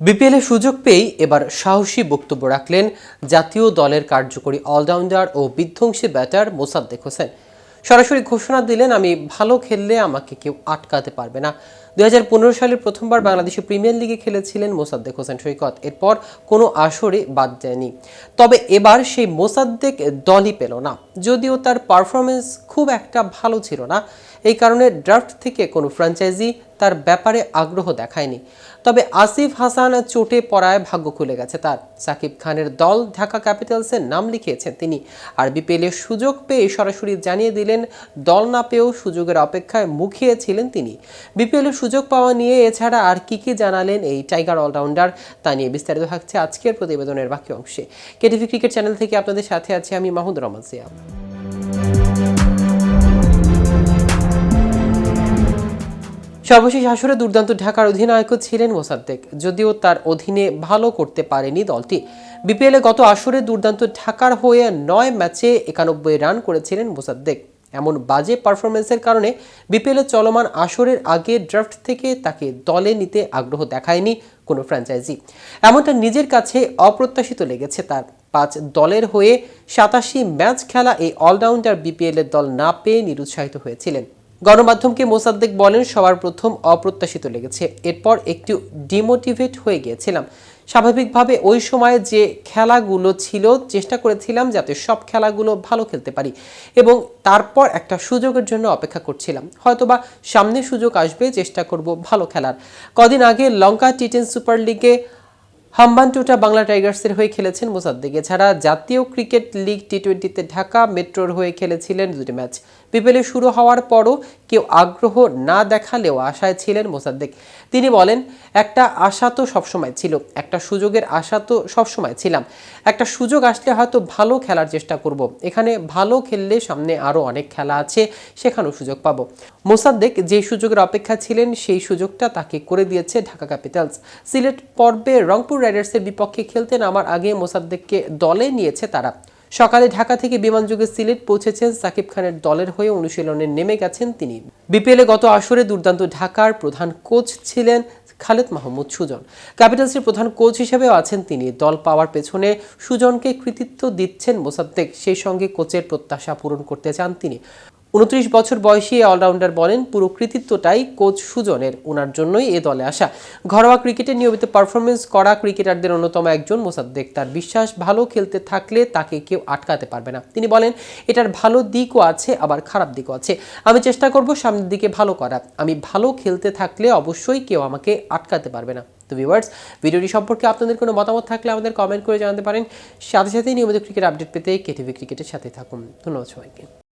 বিপিএলে সুযোগ পেয়েই এবার সাহসী বক্তব্য রাখলেন জাতীয় দলের কার্যকরী অলরাউন্ডার ও বিধ্বংসী ব্যাটার মোসাদ্দেক হোসেন। সরাসরি ঘোষণা দিলেন, আমি ভালো খেললে আমাকে কেউ আটকাতে পারবে না। দু হাজার পনেরো সালের প্রথমবার বাংলাদেশে প্রিমিয়ার লিগে খেলেছিলেন মোসাদ্দেক হোসেন সৈকত। এরপর কোনো আসরে বাদ দেয়নি তবে এবার সেই মোসাদ্দেক দলই পেল না। যদিও তার পারফরমেন্স খুব একটা ভালো ছিল না। এই কারণে ড্রাফট থেকে কোনো ফ্র্যাঞ্চাইজি তার ব্যাপারে আগ্রহ দেখায়নি। তবে আসিফ হাসান চোটে পড়ায় ভাগ্য খুলে গেছে তার। সাকিব খানের দল ঢাকা ক্যাপিটালসের নাম লিখিয়েছেন তিনি। আর বিপিএলের সুযোগ পেয়ে সরাসরি জানিয়ে দিলেন, দল না পেয়েও সুযোগের অপেক্ষায় মুখিয়েছিলেন তিনি। বিপিএলের সুযোগ পাওয়া নিয়ে এছাড়া আর কি কি জানালেন এই টাইগার অলরাউন্ডার তা নিয়ে বিস্তারিত থাকছে আজকের প্রতিবেদনের বাকি অংশে। কেটিভি ক্রিকেট চ্যানেল থেকে আপনাদের সাথে আছি আমি মাহমুদ রহমান সিয়া সর্বশেষ আসরে দুর্দান্ত ঢাকার অধিনায়কও ছিলেন মোসাদ্দেক, যদিও তার অধীনে ভালো করতে পারেনি দলটি। বিপিএলে গত আসরে দুর্দান্ত ঢাকার হয়ে নয় ম্যাচে একানব্বই রান করেছিলেন মোসাদ্দেক। এমন বাজে পারফরমেন্সের কারণে বিপিএলে চলমান আসরের আগে ড্রাফট থেকে তাকে দলে নিতে আগ্রহ দেখায়নি কোনো ফ্র্যাঞ্চাইজি। এমনটা নিজের কাছে অপ্রত্যাশিত লেগেছে তার। পাঁচ দলের হয়ে সাতাশি ম্যাচ খেলা এই অলরাউন্ডার বিপিএল এর দল না পেয়ে নিরুৎসাহিত হয়েছিলেন। গণমাধ্যমকে মোসাদ্দেক বলেন, সবার প্রথম অপ্রত্যাশিত লেগেছে। এরপর একটু ডিমোটিভেট হয়ে গিয়েছিলাম। স্বাভাবিকভাবে ওই সময় যে খেলাগুলো ছিল, চেষ্টা করেছিলাম যাতে সব খেলাগুলো ভালো খেলতে পারি এবং তারপর একটা সুযোগের জন্য অপেক্ষা করছিলাম। হয়তোবা সামনে সুযোগ আসবে, চেষ্টা করব ভালো খেলার। কদিন আগে লঙ্কা টি সুপার লিগে হাম্বানটুটা বাংলা টাইগার্সের হয়ে খেলেছেন মোসাদ্দেক। এছাড়া জাতীয় ক্রিকেট লিগ টি টোয়েন্টিতে ঢাকা মেট্রোর হয়ে খেলেছিলেন দুটি ম্যাচ। বিপিএলে শুরু হওয়ার পরও কেউ আগ্রহ না দেখালেও আশায় ছিলেন মোসাদ্দেক। তিনি বলেন, একটা আশা তো সবসময় ছিল, একটা সুযোগের আশা তো সবসময় ছিলাম। একটা সুযোগ আসলে হয়তো ভালো খেলার চেষ্টা করব। এখানে ভালো খেললে সামনে আরও অনেক খেলা আছে, সেখানেও সুযোগ পাবো। মোসাদ্দেক যে সুযোগের অপেক্ষা ছিলেন, সেই সুযোগটা তাকে করে দিয়েছে ঢাকা ক্যাপিটালস। সিলেট পর্বে রংপুর রাইডার্সের বিপক্ষে খেলতে নামার আগে মোসাদ্দেককে দলে নিয়েছে তারা। সকালে ঢাকা থেকে বিমানযোগে সিলেট পৌঁছেছেন সাকিব খানের দলের হয়ে অনুশীলনে নেমে গেছেন তিনি। বিপিএলে গত আসরে দুর্দান্ত ঢাকার প্রধান কোচ ছিলেন খালেদ মাহমুদ সুজন। ক্যাপিটালসের প্রধান কোচ হিসেবেও আছেন তিনি। দল পাওয়ার পেছনে সুজনকে কৃতিত্ব দিচ্ছেন মোসাদ্দেক। সেই সঙ্গে কোচের প্রত্যাশা পূরণ করতে চান তিনি। উনত্রিশ বছর বয়সী এই অলরাউন্ডার বলেন, পুরো কৃতিত্বটাই কোচ সুজনের ওনার জন্যই এ দলে আসা। ঘরোয়া ক্রিকেটে নিয়মিত পারফরমেন্স করা ক্রিকেটারদের অন্যতম একজন মোসাদ্দেক। তার বিশ্বাস, ভালো খেলতে থাকলে তাকে কেউ আটকাতে পারবে না। তিনি বলেন, এটার ভালো দিকও আছে, আবার খারাপ দিকও আছে। আমি চেষ্টা করব সামনের দিকে ভালো করা আমি ভালো খেলতে থাকলে অবশ্যই কেউ আমাকে আটকাতে পারবে না। তো ভিউয়ার্স ভিডিওটি সম্পর্কে আপনাদের কোনো মতামত থাকলে আমাদের কমেন্ট করে জানাতে পারেন। সাথে সাথে নিয়মিত ক্রিকেট আপডেট পেতে কেটিভি ক্রিকেটের সাথে থাকুন। ধন্যবাদ সবাইকে।